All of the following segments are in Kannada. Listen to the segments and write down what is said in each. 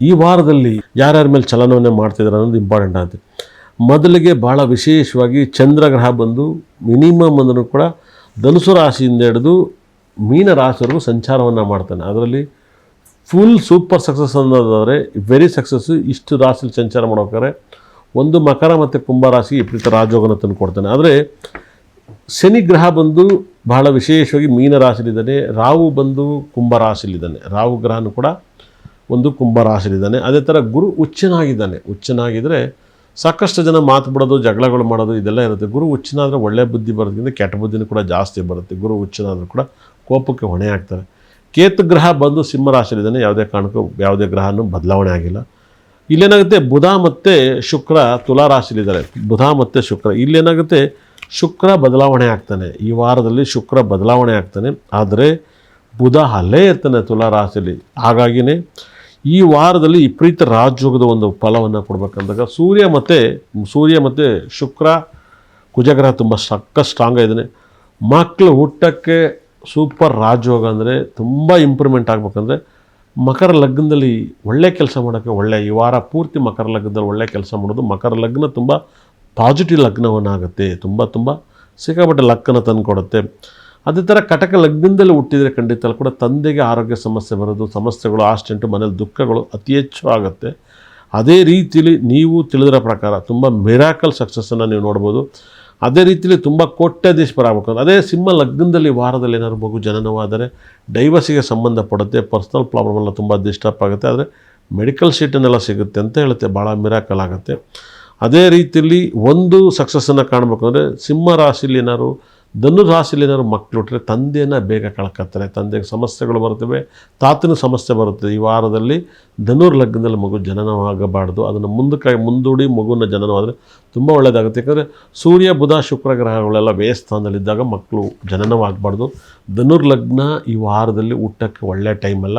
ಈ ವಾರದಲ್ಲಿ ಯಾರ್ಯಾರ ಮೇಲೆ ಚಲನವನ್ನೇ ಮಾಡ್ತಿದ್ದಾರೆ ಅನ್ನೋದು ಇಂಪಾರ್ಟೆಂಟ್ ಆಗುತ್ತೆ ಮೊದಲಿಗೆ ಭಾಳ ವಿಶೇಷವಾಗಿ ಚಂದ್ರಗ್ರಹ ಬಂದು ಮಿನಿಮಮ್ ಅಂದ್ರೂ ಕೂಡ ಧನುಸು ರಾಶಿಯಿಂದ ಹಿಡಿದು ಮೀನ ರಾಶಿವರೆಗೂ ಸಂಚಾರವನ್ನು ಮಾಡ್ತಾನೆ. ಅದರಲ್ಲಿ ಫುಲ್ ಸೂಪರ್ ಸಕ್ಸಸ್ ಅನ್ನೋದಾದರೆ ವೆರಿ ಸಕ್ಸಸ್ಸು ಇಷ್ಟು ರಾಶಿಲಿ ಸಂಚಾರ ಮಾಡೋಕ್ಕಾರೆ ಒಂದು ಮಕರ ಮತ್ತು ಕುಂಭ ರಾಶಿ ವಿಪರೀತ ರಾಜೋಗನ ತಂದು ಕೊಡ್ತಾನೆ. ಆದರೆ ಶನಿ ಗ್ರಹ ಬಂದು ಬಹಳ ವಿಶೇಷವಾಗಿ ಮೀನ ರಾಶಿಲಿದ್ದಾನೆ, ರಾಹು ಬಂದು ಕುಂಭ ರಾಶಿಲಿದ್ದಾನೆ. ರಾಹು ಗ್ರಹನೂ ಕೂಡ ಒಂದು ಕುಂಭ ರಾಶಿಲಿದ್ದಾನೆ ಅದೇ ಥರ ಗುರು ಹುಚ್ಚನಾಗಿದ್ದಾನೆ. ಹುಚ್ಚನಾಗಿದ್ದರೆ ಸಾಕಷ್ಟು ಜನ ಮಾತು ಬಿಡೋದು, ಜಗಳಗಳು ಮಾಡೋದು ಇದೆಲ್ಲ ಇರುತ್ತೆ. ಗುರು ಹುಚ್ಚನಾದರೆ ಒಳ್ಳೆ ಬುದ್ಧಿ ಬರೋದ್ರಿಂದ ಕೆಟ್ಟ ಬುದ್ಧಿನೂ ಕೂಡ ಜಾಸ್ತಿ ಬರುತ್ತೆ. ಗುರು ಹುಚ್ಚನಾದರೂ ಕೂಡ ಕೋಪಕ್ಕೆ ಹೊಣೆ ಆಗ್ತಾರೆ. ಕೇತು ಗ್ರಹ ಬಂದು ಸಿಂಹ ರಾಶಿಯಲ್ಲಿದ್ದಾನೆ. ಯಾವುದೇ ಕಾರಣಕ್ಕೂ ಯಾವುದೇ ಗ್ರಹನೂ ಬದಲಾವಣೆ ಆಗಿಲ್ಲ. ಇಲ್ಲೇನಾಗುತ್ತೆ, ಬುಧ ಮತ್ತು ಶುಕ್ರ ತುಲಾ ರಾಶಿಯಲ್ಲಿದ್ದಾರೆ. ಬುಧ ಮತ್ತು ಶುಕ್ರ. ಇಲ್ಲೇನಾಗುತ್ತೆ, ಶುಕ್ರ ಬದಲಾವಣೆ ಆಗ್ತಾನೆ. ಈ ವಾರದಲ್ಲಿ ಶುಕ್ರ ಬದಲಾವಣೆ ಆಗ್ತಾನೆ. ಆದರೆ ಬುಧ ಅಲ್ಲೇ ಇರ್ತಾನೆ ತುಲಾ ರಾಶಿಯಲ್ಲಿ. ಹಾಗಾಗಿನೇ ಈ ವಾರದಲ್ಲಿ ವಿಪರೀತ ರಾಜಯೋಗದ ಒಂದು ಫಲವನ್ನು ಕೊಡಬೇಕಂದಾಗ ಸೂರ್ಯ ಮತ್ತು ಸೂರ್ಯ ಮತ್ತು ಶುಕ್ರ, ಕುಜಗ್ರಹ ತುಂಬ ಸಕ್ಕ ಸ್ಟ್ರಾಂಗ್ ಇದ್ದಾನೆ ಮಕ್ಕಳು ಹುಟ್ಟಕ್ಕೆ ಸೂಪರ್ ರಾಜಯೋಗ ಅಂದರೆ ತುಂಬ ಇಂಪ್ರೂವ್ಮೆಂಟ್ ಆಗಬೇಕಂದ್ರೆ ಮಕರ ಲಗ್ನದಲ್ಲಿ ಒಳ್ಳೆ ಕೆಲಸ ಮಾಡೋಕ್ಕೆ ಒಳ್ಳೆ, ಈ ವಾರ ಪೂರ್ತಿ ಮಕರ ಲಗ್ನದಲ್ಲಿ ಒಳ್ಳೆ ಕೆಲಸ ಮಾಡೋದು ಮಕರ ಲಗ್ನ ತುಂಬ ಪಾಸಿಟಿವ್ ಲಗ್ನವನ್ನಾಗುತ್ತೆ, ತುಂಬ ತುಂಬ ಸಿಕ್ಕಾಪಟ್ಟೆ ಲಕ್ಕನ್ನು ತಂದು ಕೊಡುತ್ತೆ ಅದೇ ಥರ ಕಟಕ ಲಗ್ನದಲ್ಲಿ ಹುಟ್ಟಿದರೆ ಖಂಡಿತ ಕೂಡ ತಂದೆಗೆ ಆರೋಗ್ಯ ಸಮಸ್ಯೆ ಬರೋದು, ಸಮಸ್ಯೆಗಳು, ಆಸ್ಟೆಂಟು, ಮನೇಲಿ ದುಃಖಗಳು ಅತಿ ಹೆಚ್ಚು ಆಗುತ್ತೆ. ಅದೇ ರೀತಿಲಿ ನೀವು ತಿಳಿದಿರೋ ಪ್ರಕಾರ ತುಂಬ ಮಿರಾಕಲ್ ಸಕ್ಸಸ್ಸನ್ನು ನೀವು ನೋಡ್ಬೋದು. ಅದೇ ರೀತಿಲಿ ತುಂಬ ಕೋಟ್ಯಾಧೀಶ್ವರಾಗಬೇಕು ಅದೇ ಸಿಂಹ ಲಗ್ನದಲ್ಲಿ ವಾರದಲ್ಲಿ ಏನಾದ್ರು ಮಗು ಜನನವಾದರೆ ಡೈವರ್ಸಿಗೆ ಸಂಬಂಧಪಡುತ್ತೆ ಪರ್ಸ್ನಲ್ ಪ್ರಾಬ್ಲಮ್ ಎಲ್ಲ ತುಂಬ ಡಿಸ್ಟರ್ಬ್ ಆಗುತ್ತೆ. ಆದರೆ ಮೆಡಿಕಲ್ ಶೀಟನ್ನೆಲ್ಲ ಸಿಗುತ್ತೆ ಅಂತ ಹೇಳುತ್ತೆ, ಭಾಳ ಮಿರಾಕಲ್ ಆಗುತ್ತೆ. ಅದೇ ರೀತಿಯಲ್ಲಿ ಒಂದು ಸಕ್ಸಸ್ಸನ್ನು ಕಾಣಬೇಕು ಅಂದರೆ ಸಿಂಹ ರಾಶಿಲಿ ಏನಾದ್ರು ಧನು ರಾಶಿಲಿ ಏನಾದ್ರು ಮಕ್ಕಳು ಹುಟ್ಟರೆ ತಂದೆಯನ್ನು ಬೇಗ ಕಳ್ಕೊತಾರೆ. ತಂದೆಗೆ ಸಮಸ್ಯೆಗಳು ಬರುತ್ತವೆ, ತಾತನ ಸಮಸ್ಯೆ ಬರುತ್ತೆ ಈ ವಾರದಲ್ಲಿ ಧನುರ್ ಲಗ್ನದಲ್ಲಿ ಮಗು ಜನನವಾಗಬಾರ್ದು. ಅದನ್ನು ಮುಂದಕ್ಕೆ ಮುಂದೂಡಿ ಮಗುವಿನ ಜನನವಾದರೆ ತುಂಬ ಒಳ್ಳೆಯದಾಗುತ್ತೆ ಯಾಕಂದರೆ ಸೂರ್ಯ, ಬುಧ, ಶುಕ್ರ ಗ್ರಹಗಳೆಲ್ಲ ವ್ಯಯಸ್ಥಾನದಲ್ಲಿದ್ದಾಗ ಮಕ್ಕಳು ಜನನವಾಗಬಾರ್ದು. ಧನುರ್ ಲಗ್ನ ಈ ವಾರದಲ್ಲಿ ಊಟಕ್ಕೆ ಒಳ್ಳೆಯ ಟೈಮಲ್ಲ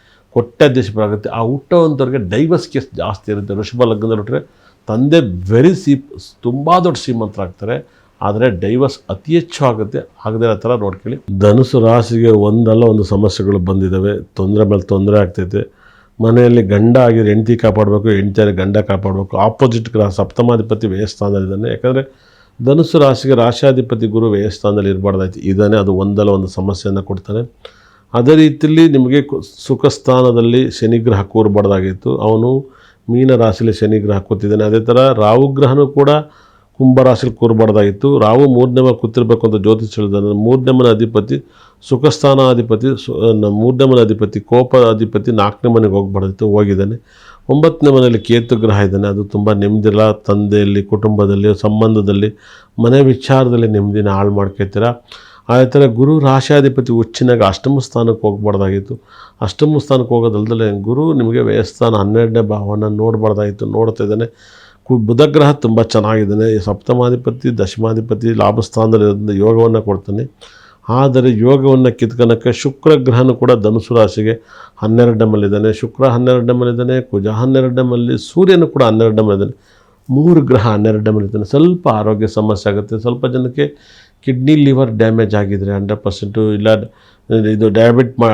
ಕೊಟ್ಟಾಧೀಶಪರಾಗುತ್ತೆ ಆ ಹುಟ್ಟುವಂಥವ್ರಿಗೆ ಡೈವರ್ಸ್ ಕೇಸ್ ಜಾಸ್ತಿ ಇರುತ್ತೆ. ಋಷಭ ಲಗ್ನದಲ್ಲಿ ಹುಟ್ಟರೆ ತಂದೆ ವೆರಿ ಸಿ ತುಂಬ ದೊಡ್ಡ ಶ್ರೀಮಂತರಾಗ್ತಾರೆ ಆದರೆ ಡೈವರ್ಸ್ ಅತಿ ಹೆಚ್ಚು ಆಗುತ್ತೆ. ಆಗದೇ ಆ ಥರ ನೋಡ್ಕೊಳ್ಳಿ. ಧನುಸು ರಾಶಿಗೆ ಒಂದಲ್ಲ ಒಂದು ಸಮಸ್ಯೆಗಳು ಬಂದಿದ್ದಾವೆ. ತೊಂದರೆ ಮೇಲೆ ತೊಂದರೆ ಆಗ್ತೈತೆ. ಮನೆಯಲ್ಲಿ ಗಂಡ ಆಗಿದ್ರೆ ಹೆಂಡತಿ ಕಾಪಾಡಬೇಕು ಹೆಂಡತಿಯಾಗಿ ಗಂಡ ಕಾಪಾಡಬೇಕು. ಆಪೋಸಿಟ್ ಗ್ರಹ ಸಪ್ತಮಾಧಿಪತಿ ವ್ಯಯಸ್ಥಾನದಲ್ಲಿದ್ದಾನೆ ಯಾಕಂದರೆ ಧನುಸು ರಾಶಿಗೆ ರಾಶಾಧಿಪತಿ ಗುರು ವ್ಯಯಸ್ಥಾನದಲ್ಲಿ ಇರಬಾರ್ದಾಯ್ತು. ಇದ್ದಾನೆ ಅದು ಒಂದಲ್ಲ ಒಂದು ಸಮಸ್ಯೆಯನ್ನು ಕೊಡ್ತಾನೆ. ಅದೇ ರೀತಿಯಲ್ಲಿ ನಿಮಗೆ ಸುಖ ಸ್ಥಾನದಲ್ಲಿ ಶನಿಗ್ರಹ ಕೂರಬಾರ್ದಾಗಿತ್ತು. ಅವನು ಮೀನ ರಾಶಿಯಲ್ಲಿ ಶನಿಗ್ರಹ ಕೂತಿದ್ದಾನೆ. ಅದೇ ಥರ ರಾಹು ಗ್ರಹನೂ ಕೂಡ ಕುಂಭ ರಾಶಿಲಿ ಕೂರಬಾರ್ದಾಗಿತ್ತು. ರಾಹು ಮೂರನೇ ಮನೆ ಕೂತಿರ್ಬೇಕು ಅಂತ ಜ್ಯೋತಿಷ್ ಹೇಳಿದಾನೆ. ಮೂರನೇ ಮನೆ ಅಧಿಪತಿ ಸುಖ ಅಧಿಪತಿ ಸು ಮೂರನೇ ಮನೆ ಅಧಿಪತಿ ಕೋಪ ಅಧಿಪತಿ ನಾಲ್ಕನೇ ಮನೆಗೆ ಹೋಗ್ಬಾರ್ದಿತ್ತು, ಹೋಗಿದ್ದಾನೆ. ಒಂಬತ್ತನೇ ಮನೆಯಲ್ಲಿ ಕೇತು ಗ್ರಹ ಇದ್ದಾನೆ. ಅದು ತುಂಬ ನೆಮ್ಮದಿಲ್ಲ ತಂದೆಯಲ್ಲಿ, ಕುಟುಂಬದಲ್ಲಿ, ಸಂಬಂಧದಲ್ಲಿ, ಮನೆ ವಿಚಾರದಲ್ಲಿ ನೆಮ್ಮದಿನ ಹಾಳು ಮಾಡ್ಕೊತೀರ? ಅದೇ ಥರ ಗುರು ರಾಶಾಧಿಪತಿ ಹುಚ್ಚಿನಾಗ ಅಷ್ಟಮ ಸ್ಥಾನಕ್ಕೆ ಹೋಗ್ಬಾರ್ದಾಗಿತ್ತು. ಅಷ್ಟಮ ಸ್ಥಾನಕ್ಕೆ ಹೋಗೋದಲ್ದಲೆ ಗುರು ನಿಮಗೆ ವ್ಯಯಸ್ಥಾನ ಹನ್ನೆರಡನೇ ಭಾವನ ನೋಡಬಾರ್ದಾಗಿತ್ತು, ನೋಡ್ತಾ ಇದ್ದಾನೆ. ಕು ಬುಧಗ್ರಹ ತುಂಬ ಚೆನ್ನಾಗಿದ್ದಾನೆ. ಸಪ್ತಮಾಧಿಪತಿ, ದಶಮಾಧಿಪತಿ ಲಾಭಸ್ಥಾನದಲ್ಲಿ ಯೋಗವನ್ನು ಕೊಡ್ತಾನೆ. ಆದರೆ ಯೋಗವನ್ನು ಕಿತ್ಕೊಳಕ್ಕೆ ಶುಕ್ರ ಗ್ರಹನೂ ಕೂಡ ಧನುಸು ರಾಶಿಗೆ ಹನ್ನೆರಡನೇ ಮಲ್ಲಿದ್ದಾನೆ. ಶುಕ್ರ ಹನ್ನೆರಡನೇ ಮಲ್ಲಿದ್ದಾನೆ, ಕುಜ ಹನ್ನೆರಡನೇ ಮಲ್ಲಿ, ಸೂರ್ಯನು ಕೂಡ ಹನ್ನೆರಡನೇ ಮಲ್ಲಿದ್ದಾನೆ. ಮೂರು ಗ್ರಹ ಹನ್ನೆರಡು ಮಲ್ಲಿದ್ದಾನೆ ಸ್ವಲ್ಪ ಆರೋಗ್ಯ ಸಮಸ್ಯೆ ಆಗುತ್ತೆ. ಸ್ವಲ್ಪ ಜನಕ್ಕೆ ಕಿಡ್ನಿ ಲಿವರ್ ಡ್ಯಾಮೇಜ್ ಆಗಿದರೆ ಹಂಡ್ರೆಡ್ ಪರ್ಸೆಂಟು ಇಲ್ಲ, ಇದು ಡಯಾಬಿಟ್ ಮಾ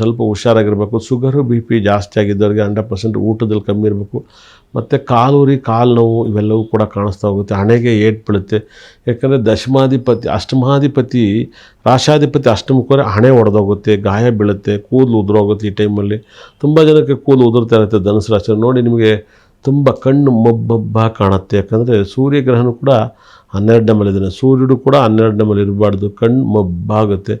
ಸ್ವಲ್ಪ ಹುಷಾರಾಗಿರಬೇಕು. ಶುಗರು ಬಿ ಪಿ ಜಾಸ್ತಿ ಆಗಿದ್ದವ್ರಿಗೆ ಹಂಡ್ರೆಡ್ ಪರ್ಸೆಂಟ್ ಊಟದಲ್ಲಿ ಕಮ್ಮಿ ಇರಬೇಕು. ಮತ್ತು ಕಾಲೂರಿ ಕಾಲು ನೋವು ಇವೆಲ್ಲವೂ ಕೂಡ ಕಾಣಿಸ್ತಾ ಹೋಗುತ್ತೆ. ಹಣೆಗೆ ಏಟ್ ಬೀಳುತ್ತೆ. ಯಾಕಂದರೆ ದಶಮಾಧಿಪತಿ, ಅಷ್ಟಮಾಧಿಪತಿ ರಾಷಾಧಿಪತಿ ಅಷ್ಟಮುಖರೆ ಹಣೆ ಒಡೆದೋಗುತ್ತೆ, ಗಾಯ ಬೀಳುತ್ತೆ, ಕೂದಲು ಉದುರೋಗುತ್ತೆ ಈ ಟೈಮಲ್ಲಿ ತುಂಬ ಜನಕ್ಕೆ ಕೂದಲು ಉದುರ್ತಾ ಇರುತ್ತೆ ಧನುಸು ರಾಶಿ ನೋಡಿ ನಿಮಗೆ ತುಂಬ ಕಣ್ಣು ಮೊಬ್ಬೊಬ್ಬ ಕಾಣುತ್ತೆ. ಯಾಕಂದರೆ ಸೂರ್ಯಗ್ರಹಣ ಕೂಡ ಹನ್ನೆರಡನೇ ಮೇಲಿದ್ದಾನೆ ಸೂರ್ಯನು ಕೂಡ ಹನ್ನೆರಡನೇ ಮೇಲೆ ಇರಬಾರ್ದು. ಕಣ್ಣು ಮೊಬ್ಬಾಗುತ್ತೆ.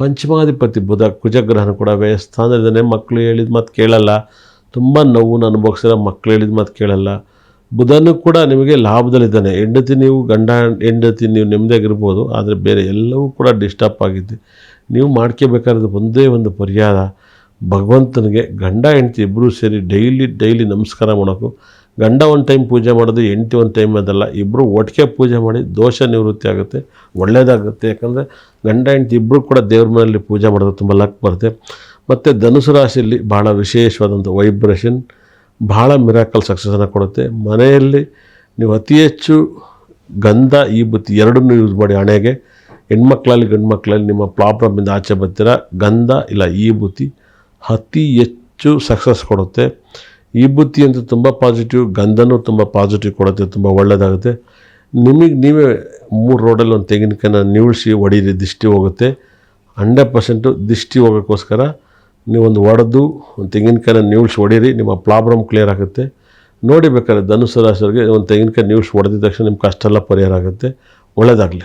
ಪಂಚಮಾಧಿಪತಿ ಬುಧ, ಕುಜಗ್ರಹಣ ಕೂಡ ವ್ಯಯಸ್ಥಾನದಲ್ಲಿದ್ದಾನೆ ಮಕ್ಕಳು ಹೇಳಿದ ಮಾತು ಕೇಳಲ್ಲ. ತುಂಬ ನೋವನ್ನು ಅನುಭವಿಸಿರ ಮಕ್ಕಳು ಹೇಳಿದ ಮಾತು ಕೇಳಲ್ಲ. ಬುಧನು ಕೂಡ ನಿಮಗೆ ಲಾಭದಲ್ಲಿದ್ದಾನೆ. ಹೆಂಡತಿ ನೀವು ಗಂಡ, ಹೆಂಡತಿ ನೀವು ನೆಮ್ಮದಿಯಾಗಿರ್ಬೋದು. ಆದರೆ ಬೇರೆ ಎಲ್ಲವೂ ಕೂಡ ಡಿಸ್ಟರ್ಬ್ ಆಗಿದೆ ನೀವು ಮಾಡ್ಕೋಬೇಕಾದ್ರೆ ಒಂದೇ ಒಂದು ಪರಿಹಾರ ಭಗವಂತನಿಗೆ ಗಂಡ, ಹೆಂಡತಿ ಇಬ್ಬರೂ ಸೇರಿ ಡೈಲಿ ಡೈಲಿ ನಮಸ್ಕಾರ ಮಾಡೋಕು. ಗಂಡ ಒಂದು ಟೈಮ್ ಪೂಜೆ ಮಾಡೋದು, ಹೆಂಡತಿ ಒಂದು ಟೈಮ್ ಅದಲ್ಲ. ಇಬ್ಬರು ಒಟ್ಟಿಗೆ ಪೂಜೆ ಮಾಡಿ ದೋಷ ನಿವೃತ್ತಿ ಆಗುತ್ತೆ. ಒಳ್ಳೆಯದಾಗುತ್ತೆ ಯಾಕಂದರೆ ಗಂಡ, ಹೆಂಡತಿ ಇಬ್ಬರು ಕೂಡ ದೇವ್ರ ಮನೆಯಲ್ಲಿ ಪೂಜೆ ಮಾಡೋದು ತುಂಬ ಲಕ್ ಬರುತ್ತೆ. ಮತ್ತು ಧನುಸು ರಾಶಿಯಲ್ಲಿ ಭಾಳ ವಿಶೇಷವಾದಂಥ ವೈಬ್ರೇಷನ್ ಭಾಳ ಮಿರಾಕಲ್ ಸಕ್ಸಸ್ಸನ್ನು ಕೊಡುತ್ತೆ. ಮನೆಯಲ್ಲಿ ನೀವು ಅತಿ ಹೆಚ್ಚು ಗಂಧ, ಈ ಬುತ್ತಿ ಎರಡನ್ನೂ ಯೂಸ್ ಮಾಡಿ ಹಣೆಗೆ. ಹೆಣ್ಮಕ್ಳಲ್ಲಿ ಗಂಡು ಮಕ್ಕಳಲ್ಲಿ ನಿಮ್ಮ ಪ್ರಾಬ್ಲಮಿಂದ ಆಚೆ ಬರ್ತೀರ? ಗಂಧ ಇಲ್ಲ, ಈ ಬುತ್ತಿ. ಅತಿ ಹೆಚ್ಚು ಸಕ್ಸಸ್ ಕೊಡುತ್ತೆ. ಈ ಬುತ್ತಿ ಅಂತೂ ತುಂಬ ಪಾಸಿಟಿವ್ ಗಂಧನೂ ತುಂಬ ಪಾಸಿಟಿವ್ ಕೊಡುತ್ತೆ, ತುಂಬ ಒಳ್ಳೆಯದಾಗುತ್ತೆ ನಿಮಗೆ ನೀವೇ ಮೂರು ರೋಡಲ್ಲಿ ಒಂದು ತೆಂಗಿನಕಾಯಿನ ನಿವಿಳಿಸಿ ಹೊಡೀರಿ ದಿಷ್ಟಿ ಹೋಗುತ್ತೆ. ಹಂಡ್ರೆಡ್ ಪರ್ಸೆಂಟು ದಿಷ್ಟಿ ಹೋಗೋಕ್ಕೋಸ್ಕರ ನೀವೊಂದು ಒಡೆದು, ಒಂದು ತೆಂಗಿನಕಾಯಿನ ನಿವಿಳಿಸಿ ಹೊಡೀರಿ ನಿಮ್ಮ ಪ್ರಾಬ್ಲಮ್ ಕ್ಲಿಯರ್ ಆಗುತ್ತೆ. ನೋಡಿ ಬೇಕಾದ್ರೆ ಧನುಸು ಒಂದು ತೆಂಗಿನಕಾಯಿ ನಿವಿಳಿಸಿ ಹೊಡೆದಿದ ತಕ್ಷಣ ನಿಮ್ಮ ಕಷ್ಟ ಎಲ್ಲ ಪರಿಹಾರ ಆಗುತ್ತೆ. ಒಳ್ಳೆಯದಾಗಲಿ